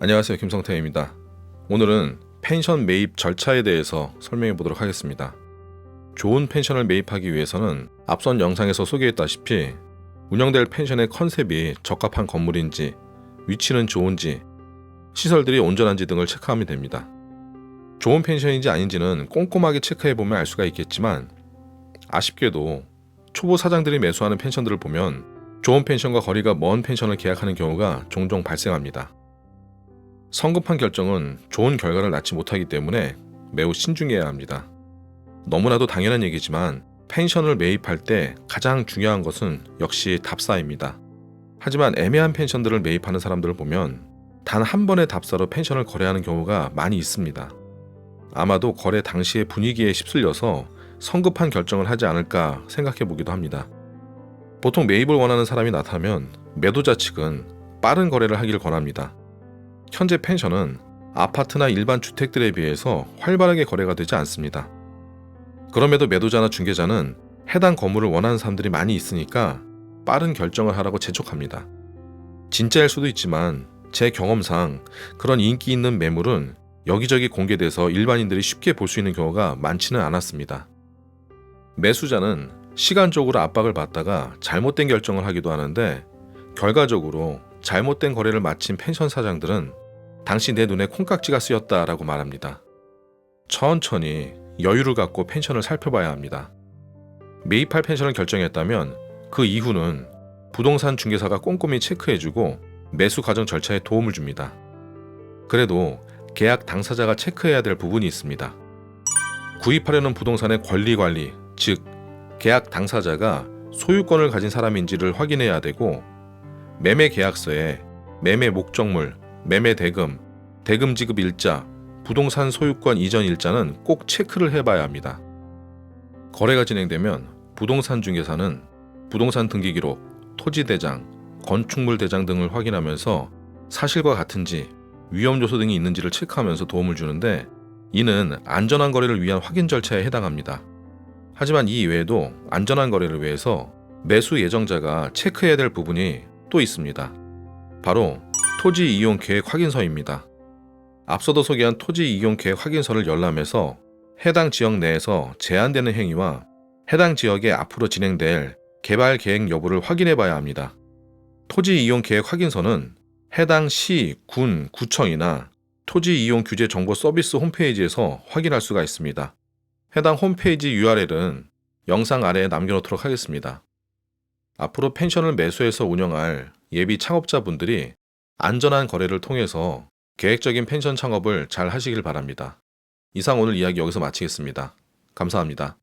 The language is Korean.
안녕하세요. 김성태입니다. 오늘은 펜션 매입 절차에 대해서 설명해 보도록 하겠습니다. 좋은 펜션을 매입하기 위해서는 앞선 영상에서 소개했다시피 운영될 펜션의 컨셉이 적합한 건물인지, 위치는 좋은지, 시설들이 온전한지 등을 체크하면 됩니다. 좋은 펜션인지 아닌지는 꼼꼼하게 체크해 보면 알 수가 있겠지만 아쉽게도 초보 사장들이 매수하는 펜션들을 보면 좋은 펜션과 거리가 먼 펜션을 계약하는 경우가 종종 발생합니다. 성급한 결정은 좋은 결과를 낳지 못하기 때문에 매우 신중해야 합니다. 너무나도 당연한 얘기지만 펜션을 매입할 때 가장 중요한 것은 역시 답사입니다. 하지만 애매한 펜션들을 매입하는 사람들을 보면 단 한 번의 답사로 펜션을 거래하는 경우가 많이 있습니다. 아마도 거래 당시의 분위기에 휩쓸려서 성급한 결정을 하지 않을까 생각해 보기도 합니다. 보통 매입을 원하는 사람이 나타나면 매도자 측은 빠른 거래를 하기를 권합니다. 현재 펜션은 아파트나 일반 주택들에 비해서 활발하게 거래가 되지 않습니다. 그럼에도 매도자나 중개자는 해당 건물을 원하는 사람들이 많이 있으니까 빠른 결정을 하라고 재촉합니다. 진짜일 수도 있지만 제 경험상 그런 인기 있는 매물은 여기저기 공개돼서 일반인들이 쉽게 볼 수 있는 경우가 많지는 않았습니다. 매수자는 시간적으로 압박을 받다가 잘못된 결정을 하기도 하는데 결과적으로 잘못된 거래를 마친 펜션 사장들은 당시 내 눈에 콩깍지가 쓰였다라고 말합니다. 천천히 여유를 갖고 펜션을 살펴봐야 합니다. 매입할 펜션을 결정했다면 그 이후는 부동산 중개사가 꼼꼼히 체크해주고 매수 과정 절차에 도움을 줍니다. 그래도 계약 당사자가 체크해야 될 부분이 있습니다. 구입하려는 부동산의 권리 관리, 즉 계약 당사자가 소유권을 가진 사람인지를 확인해야 되고 매매 계약서에 매매 목적물, 매매 대금, 대금 지급 일자, 부동산 소유권 이전 일자는 꼭 체크를 해봐야 합니다. 거래가 진행되면 부동산 중개사는 부동산 등기 기록, 토지 대장, 건축물 대장 등을 확인하면서 사실과 같은지 위험 요소 등이 있는지를 체크하면서 도움을 주는데 이는 안전한 거래를 위한 확인 절차에 해당합니다. 하지만 이 이외에도 안전한 거래를 위해서 매수 예정자가 체크해야 될 부분이 또 있습니다. 바로 토지 이용 계획 확인서입니다. 앞서도 소개한 토지 이용 계획 확인서를 열람해서 해당 지역 내에서 제한되는 행위와 해당 지역에 앞으로 진행될 개발 계획 여부를 확인해 봐야 합니다. 토지 이용 계획 확인서는 해당 시, 군, 구청이나 토지 이용 규제 정보 서비스 홈페이지에서 확인할 수가 있습니다. 해당 홈페이지 URL은 영상 아래에 남겨놓도록 하겠습니다. 앞으로 펜션을 매수해서 운영할 예비 창업자분들이 안전한 거래를 통해서 계획적인 펜션 창업을 잘 하시길 바랍니다. 이상 오늘 이야기 여기서 마치겠습니다. 감사합니다.